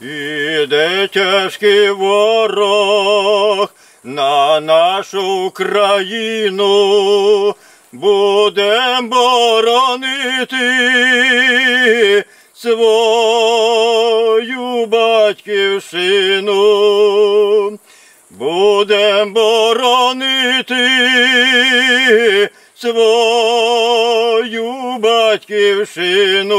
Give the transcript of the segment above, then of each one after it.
Іде тяжкий ворог на нашу країну, будем боронити свою батьківщину, будем боронити свою батьківщину.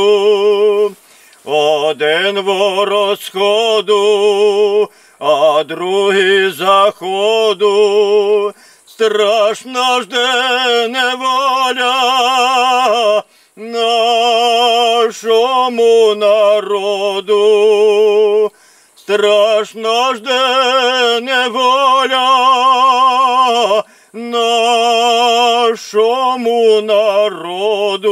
Один ворог сходу, а другий заходу. Страшна жде неволя нашому народу. Страшна жде неволя нашому народу.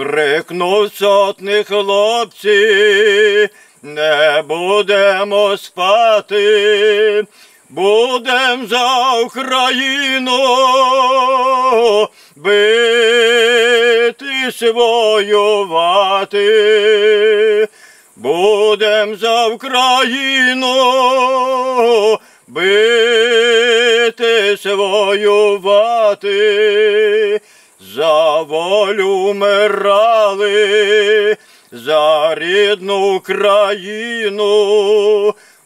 Крикнув сотник хлопці, не будемо спати, будем за Україну битись воювати, будем за Україну битись воювати за волю мирали, за рідну країну,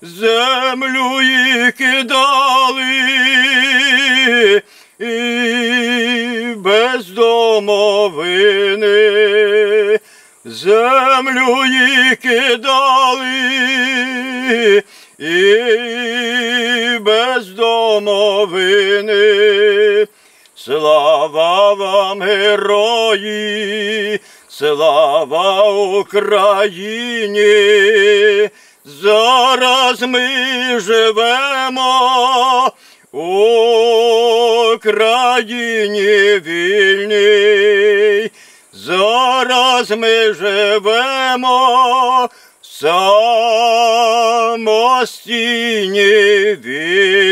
землю їй кидали і без домовини, землю їй кидали і без домовини. Слава вам, герої, слава Україні. Зараз ми живемо у країні вільній. Зараз ми живемо в самостійні вільні.